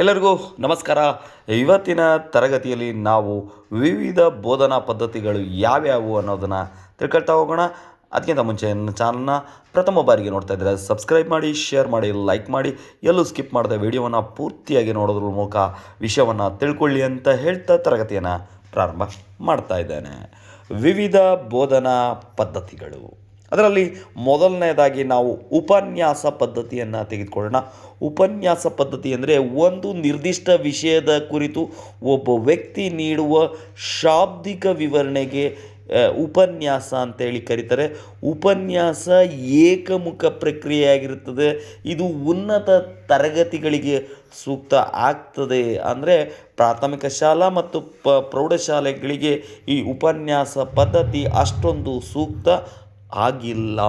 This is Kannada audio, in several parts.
ಎಲ್ಲರಿಗೂ ನಮಸ್ಕಾರ. ಇವತ್ತಿನ ತರಗತಿಯಲ್ಲಿ ನಾವು ವಿವಿಧ ಬೋಧನಾ ಪದ್ಧತಿಗಳು ಯಾವ್ಯಾವು ಅನ್ನೋದನ್ನು ತಿಳ್ಕೊಳ್ತಾ ಹೋಗೋಣ. ಅದಕ್ಕಿಂತ ಮುಂಚೆ ನನ್ನ ಚಾನಲ್ನ ಪ್ರಥಮ ಬಾರಿಗೆ ನೋಡ್ತಾ ಇದ್ದರೆ ಸಬ್ಸ್ಕ್ರೈಬ್ ಮಾಡಿ, ಶೇರ್ ಮಾಡಿ, ಲೈಕ್ ಮಾಡಿ, ಎಲ್ಲೂ ಸ್ಕಿಪ್ ಮಾಡದೆ ವಿಡಿಯೋವನ್ನು ಪೂರ್ತಿಯಾಗಿ ನೋಡೋದ್ರ ಮೂಲಕ ವಿಷಯವನ್ನು ತಿಳ್ಕೊಳ್ಳಿ ಅಂತ ಹೇಳ್ತಾ ತರಗತಿಯನ್ನು ಪ್ರಾರಂಭ ಮಾಡ್ತಾ ಇದ್ದೇನೆ. ವಿವಿಧ ಬೋಧನಾ ಪದ್ಧತಿಗಳು. ಅದರಲ್ಲಿ ಮೊದಲನೇದಾಗಿ ನಾವು ಉಪನ್ಯಾಸ ಪದ್ಧತಿಯನ್ನು ತೆಗೆದುಕೊಳ್ಳೋಣ. ಉಪನ್ಯಾಸ ಪದ್ಧತಿ ಅಂದರೆ ಒಂದು ನಿರ್ದಿಷ್ಟ ವಿಷಯದ ಕುರಿತು ಒಬ್ಬ ವ್ಯಕ್ತಿ ನೀಡುವ ಶಾಬ್ದಿಕ ವಿವರಣೆಗೆ ಉಪನ್ಯಾಸ ಅಂತೇಳಿ ಕರೀತಾರೆ. ಉಪನ್ಯಾಸ ಏಕಮುಖ ಪ್ರಕ್ರಿಯೆಯಾಗಿರುತ್ತದೆ. ಇದು ಉನ್ನತ ತರಗತಿಗಳಿಗೆ ಸೂಕ್ತ ಆಗ್ತದೆ ಅಂದರೆ ಪ್ರಾಥಮಿಕ ಶಾಲಾ ಮತ್ತು ಪ, ಪ್ರೌಢಶಾಲೆಗಳಿಗೆ ಈ ಉಪನ್ಯಾಸ ಪದ್ಧತಿ ಅಷ್ಟೊಂದು ಸೂಕ್ತ. ಆಗಿಲ್ಲ.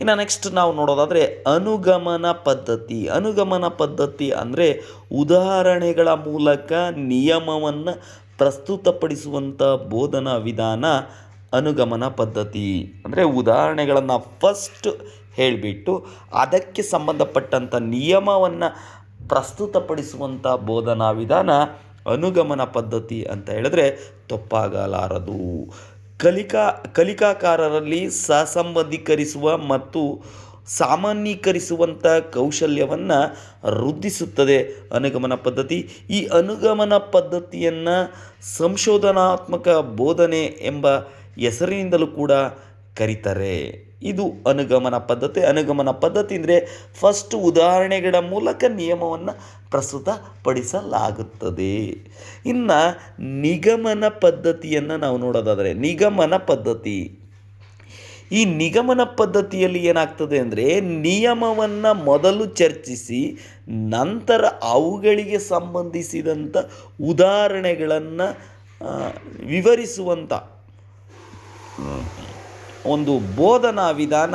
ಇನ್ನು ನೆಕ್ಸ್ಟ್ ನಾವು ನೋಡೋದಾದರೆ ಅನುಗಮನ ಪದ್ಧತಿ. ಅನುಗಮನ ಪದ್ಧತಿ ಅಂದರೆ ಉದಾಹರಣೆಗಳ ಮೂಲಕ ನಿಯಮವನ್ನು ಪ್ರಸ್ತುತಪಡಿಸುವಂಥ ಬೋಧನಾ ವಿಧಾನ ಅನುಗಮನ ಪದ್ಧತಿ. ಅಂದರೆ ಉದಾಹರಣೆಗಳನ್ನು ಫಸ್ಟ್ ಹೇಳಿಬಿಟ್ಟು ಅದಕ್ಕೆ ಸಂಬಂಧಪಟ್ಟಂಥ ನಿಯಮವನ್ನು ಪ್ರಸ್ತುತಪಡಿಸುವಂಥ ಬೋಧನಾ ವಿಧಾನ ಅನುಗಮನ ಪದ್ಧತಿ ಅಂತ ಹೇಳಿದ್ರೆ ತಪ್ಪಾಗಲಾರದು. ಕಲಿಕಾ, ಕಲಿಕಾಕಾರರಲ್ಲಿ ಸಸಂಬಂಧೀಕರಿಸುವ ಮತ್ತು ಸಾಮಾನ್ಯೀಕರಿಸುವಂಥ ಕೌಶಲ್ಯವನ್ನು ವೃದ್ಧಿಸುತ್ತದೆ. ಅನುಗಮನ ಪದ್ಧತಿ. ಈ ಅನುಗಮನ ಪದ್ಧತಿಯನ್ನು ಸಂಶೋಧನಾತ್ಮಕ ಬೋಧನೆ ಎಂಬ ಹೆಸರಿನಿಂದಲೂ ಕೂಡ ಕರೀತಾರೆ. ಇದು ಅನುಗಮನ ಪದ್ಧತಿ. ಅನುಗಮನ ಪದ್ಧತಿ ಅಂದರೆ ಫಸ್ಟ್ ಉದಾಹರಣೆಗಳ ಮೂಲಕ ನಿಯಮವನ್ನು ಪ್ರಸ್ತುತಪಡಿಸಲಾಗುತ್ತದೆ. ಇನ್ನು ನಿಗಮನ ಪದ್ಧತಿಯನ್ನು ನಾವು ನೋಡೋದಾದರೆ ನಿಗಮನ ಪದ್ಧತಿ. ಈ ನಿಗಮನ ಪದ್ಧತಿಯಲ್ಲಿ ಏನಾಗ್ತದೆ ಅಂದರೆ ನಿಯಮವನ್ನು ಮೊದಲು ಚರ್ಚಿಸಿ ನಂತರ ಅವುಗಳಿಗೆ ಸಂಬಂಧಿಸಿದಂಥ ಉದಾಹರಣೆಗಳನ್ನು ವಿವರಿಸುವಂಥ ಒಂದು ಬೋಧನಾ ವಿಧಾನ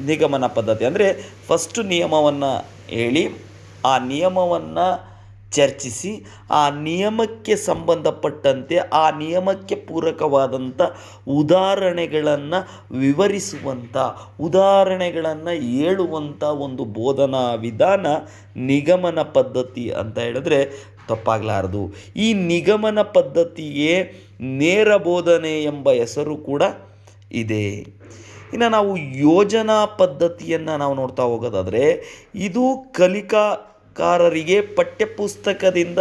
ನಿಗಮನ ಪದ್ಧತಿ. ಅಂದರೆ ಫಸ್ಟು ನಿಯಮವನ್ನು ಹೇಳಿ, ಆ ನಿಯಮವನ್ನು ಚರ್ಚಿಸಿ, ಆ ನಿಯಮಕ್ಕೆ ಸಂಬಂಧಪಟ್ಟಂತೆ, ಆ ನಿಯಮಕ್ಕೆ ಪೂರಕವಾದಂಥ ಉದಾಹರಣೆಗಳನ್ನು ವಿವರಿಸುವಂಥ ಉದಾಹರಣೆಗಳನ್ನು ಹೇಳುವಂಥ ಒಂದು ಬೋಧನಾ ವಿಧಾನ ನಿಗಮನ ಪದ್ಧತಿ ಅಂತ ಹೇಳಿದ್ರೆ ತಪ್ಪಾಗಲಾರದು. ಈ ನಿಗಮನ ಪದ್ಧತಿಯೇ ನೇರ ಬೋಧನೆ ಎಂಬ ಹೆಸರು ಕೂಡ ಇದೆ. ಇನ್ನು ನಾವು ಯೋಜನಾ ಪದ್ಧತಿಯನ್ನು ನಾವು ನೋಡ್ತಾ ಹೋಗೋದಾದರೆ, ಇದು ಕಲಿಕಾಕಾರರಿಗೆ ಪಠ್ಯಪುಸ್ತಕದಿಂದ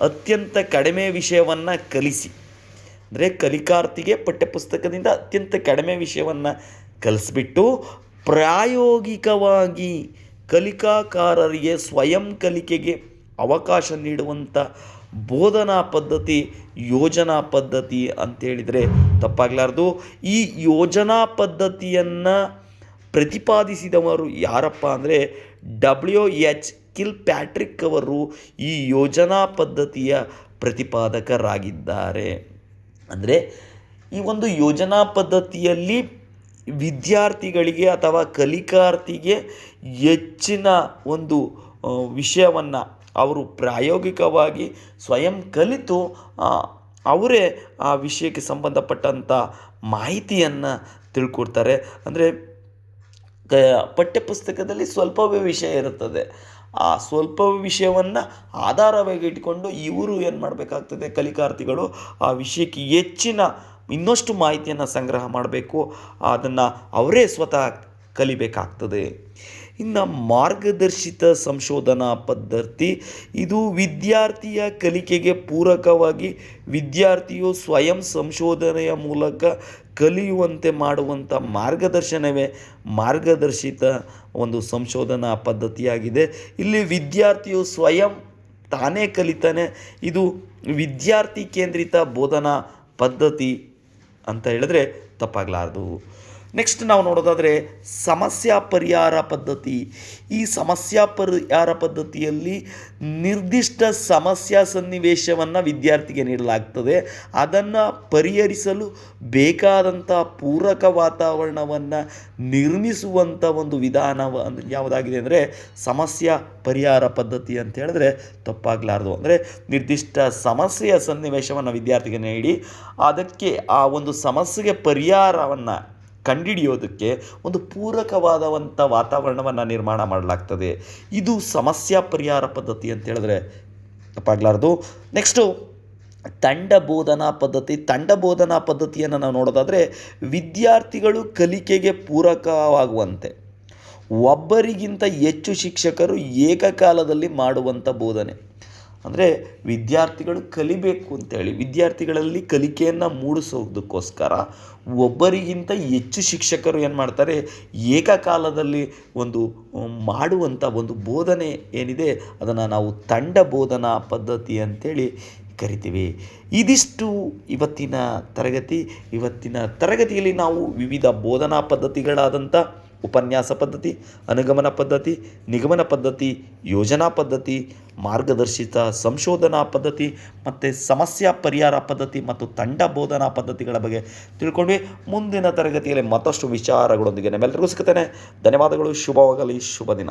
ಅತ್ಯಂತ ಕಡಿಮೆ ವಿಷಯವನ್ನು ಕಲಿಸಿ. ಅಂದರೆ ಕಲಿಕಾರ್ಥಿಗೆ ಪಠ್ಯಪುಸ್ತಕದಿಂದ ಅತ್ಯಂತ ಕಡಿಮೆ ವಿಷಯವನ್ನು ಕಲಿಸ್ಬಿಟ್ಟು, ಪ್ರಾಯೋಗಿಕವಾಗಿ ಕಲಿಕಾಕಾರರಿಗೆ ಸ್ವಯಂ ಕಲಿಕೆಗೆ ಅವಕಾಶ ನೀಡುವಂಥ ಬೋಧನಾ ಪದ್ಧತಿ, ಯೋಜನಾ ಪದ್ಧತಿ ಅಂತೇಳಿದರೆ ತಪ್ಪಾಗಲಾರ್ದು. ಈ ಯೋಜನಾ ಪದ್ಧತಿಯನ್ನು ಪ್ರತಿಪಾದಿಸಿದವರು ಯಾರಪ್ಪ ಅಂದರೆ ಡಬ್ಲ್ಯೂ ಎಚ್ ಕಿಲ್ ಪ್ಯಾಟ್ರಿಕ್ ಅವರು ಈ ಯೋಜನಾ ಪದ್ಧತಿಯ ಪ್ರತಿಪಾದಕರಾಗಿದ್ದಾರೆ. ಅಂದರೆ ಈ ಒಂದು ಯೋಜನಾ ಪದ್ಧತಿಯಲ್ಲಿ ವಿದ್ಯಾರ್ಥಿಗಳಿಗೆ ಅಥವಾ ಕಲಿಕಾರ್ಥಿಗೆ ಹೆಚ್ಚಿನ ಒಂದು ವಿಷಯವನ್ನು ಅವರು ಪ್ರಾಯೋಗಿಕವಾಗಿ ಸ್ವಯಂ ಕಲಿತು ಅವರೇ ಆ ವಿಷಯಕ್ಕೆ ಸಂಬಂಧಪಟ್ಟಂಥ ಮಾಹಿತಿಯನ್ನು ತಿಳ್ಕೊಡ್ತಾರೆ. ಅಂದರೆ ಪಠ್ಯಪುಸ್ತಕದಲ್ಲಿ ಸ್ವಲ್ಪವೇ ವಿಷಯ ಇರುತ್ತದೆ. ಆ ಸ್ವಲ್ಪ ವಿಷಯವನ್ನು ಆಧಾರವಾಗಿ ಇಟ್ಕೊಂಡು ಇವರು ಏನು ಮಾಡಬೇಕಾಗ್ತದೆ? ಕಲಿಕಾರ್ಥಿಗಳು ಆ ವಿಷಯಕ್ಕೆ ಹೆಚ್ಚಿನ, ಇನ್ನಷ್ಟು ಮಾಹಿತಿಯನ್ನು ಸಂಗ್ರಹ ಮಾಡಬೇಕು. ಅದನ್ನು ಅವರೇ ಸ್ವತಃ ಕಲಿಬೇಕಾಗ್ತದೆ. ಇನ್ನು ಮಾರ್ಗದರ್ಶಿತ ಸಂಶೋಧನಾ ಪದ್ಧತಿ, ಇದು ವಿದ್ಯಾರ್ಥಿಯ ಕಲಿಕೆಗೆ ಪೂರಕವಾಗಿ ವಿದ್ಯಾರ್ಥಿಯು ಸ್ವಯಂ ಸಂಶೋಧನೆಯ ಮೂಲಕ ಕಲಿಯುವಂತೆ ಮಾಡುವಂಥ ಮಾರ್ಗದರ್ಶನವೇ ಮಾರ್ಗದರ್ಶಿತ ಒಂದು ಸಂಶೋಧನಾ ಪದ್ಧತಿಯಾಗಿದೆ. ಇಲ್ಲಿ ವಿದ್ಯಾರ್ಥಿಯು ಸ್ವಯಂ ತಾನೇ ಕಲಿತಾನೆ, ಇದು ವಿದ್ಯಾರ್ಥಿ ಕೇಂದ್ರಿತ ಬೋಧನಾ ಪದ್ಧತಿ ಅಂತ ಹೇಳಿದ್ರೆ ತಪ್ಪಾಗಲಾರದು. ನೆಕ್ಸ್ಟ್ ನಾವು ನೋಡೋದಾದರೆ ಸಮಸ್ಯೆ ಪರಿಹಾರ ಪದ್ಧತಿ. ಈ ಸಮಸ್ಯೆ ಪರಿಹಾರ ಪದ್ಧತಿಯಲ್ಲಿ ನಿರ್ದಿಷ್ಟ ಸಮಸ್ಯಾ ಸನ್ನಿವೇಶವನ್ನು ವಿದ್ಯಾರ್ಥಿಗೆ ನೀಡಲಾಗ್ತದೆ. ಅದನ್ನು ಪರಿಹರಿಸಲು ಬೇಕಾದಂಥ ಪೂರಕ ವಾತಾವರಣವನ್ನು ನಿರ್ಮಿಸುವಂಥ ಒಂದು ವಿಧಾನ ಯಾವುದಾಗಿದೆ ಅಂದರೆ ಸಮಸ್ಯಾ ಪರಿಹಾರ ಪದ್ಧತಿ ಅಂತ ಹೇಳಿದ್ರೆ ತಪ್ಪಾಗಲಾರ್ದು. ಅಂದರೆ ನಿರ್ದಿಷ್ಟ ಸಮಸ್ಯೆಯ ಸನ್ನಿವೇಶವನ್ನು ವಿದ್ಯಾರ್ಥಿಗೆ ನೀಡಿ, ಅದಕ್ಕೆ ಆ ಒಂದು ಸಮಸ್ಯೆಗೆ ಪರಿಹಾರವನ್ನು ಕಂಡುಹಿಡಿಯೋದಕ್ಕೆ ಒಂದು ಪೂರಕವಾದವಂಥ ವಾತಾವರಣವನ್ನು ನಿರ್ಮಾಣ ಮಾಡಲಾಗ್ತದೆ. ಇದು ಸಮಸ್ಯೆ ಪರಿಹಾರ ಪದ್ಧತಿ ಅಂತ ಹೇಳಿದ್ರೆ ತಪ್ಪಾಗಲಾರ್ದು. ನೆಕ್ಸ್ಟು ತಂಡ ಬೋಧನಾ ಪದ್ಧತಿ. ತಂಡ ಬೋಧನಾ ಪದ್ಧತಿಯನ್ನು ನಾವು ನೋಡೋದಾದರೆ ವಿದ್ಯಾರ್ಥಿಗಳು ಕಲಿಕೆಗೆ ಪೂರಕವಾಗುವಂತೆ. ಒಬ್ಬರಿಗಿಂತ ಹೆಚ್ಚು ಶಿಕ್ಷಕರು ಏಕಕಾಲದಲ್ಲಿ ಮಾಡುವಂಥ ಬೋಧನೆ. ಅಂದರೆ ವಿದ್ಯಾರ್ಥಿಗಳು ಕಲಿಬೇಕು ಅಂತೇಳಿ, ವಿದ್ಯಾರ್ಥಿಗಳಲ್ಲಿ ಕಲಿಕೆಯನ್ನು ಮೂಡಿಸೋದಕ್ಕೋಸ್ಕರ ಒಬ್ಬರಿಗಿಂತ ಹೆಚ್ಚು ಶಿಕ್ಷಕರು ಏನು ಮಾಡ್ತಾರೆ, ಏಕಕಾಲದಲ್ಲಿ ಒಂದು ಮಾಡುವಂಥ ಒಂದು ಬೋಧನೆ ಏನಿದೆ, ಅದನ್ನು ನಾವು ತಂಡ ಬೋಧನಾ ಪದ್ಧತಿ ಅಂತೇಳಿ ಕರಿತೀವಿ. ಇದಿಷ್ಟು ಇವತ್ತಿನ ತರಗತಿ. ಇವತ್ತಿನ ತರಗತಿಯಲ್ಲಿ ನಾವು ವಿವಿಧ ಬೋಧನಾ ಪದ್ಧತಿಗಳಾದಂಥ ಉಪನ್ಯಾಸ ಪದ್ಧತಿ, ಅನುಗಮನ ಪದ್ಧತಿ, ನಿಗಮನ ಪದ್ಧತಿ, ಯೋಜನಾ ಪದ್ಧತಿ, ಮಾರ್ಗದರ್ಶಿತ ಸಂಶೋಧನಾ ಪದ್ಧತಿ ಮತ್ತು ಸಮಸ್ಯಾ ಪರಿಹಾರ ಪದ್ಧತಿ ಮತ್ತು ತಂಡ ಬೋಧನಾ ಪದ್ಧತಿಗಳ ಬಗ್ಗೆ ತಿಳ್ಕೊಂಡ್ವಿ. ಮುಂದಿನ ತರಗತಿಯಲ್ಲಿ ಮತ್ತಷ್ಟು ವಿಚಾರಗಳೊಂದಿಗೆ ನಮ್ಮೆಲ್ಲರಿಗೂ ಸಿಗ್ತೇನೆ. ಧನ್ಯವಾದಗಳು. ಶುಭವಾಗಲಿ. ಶುಭ ದಿನ.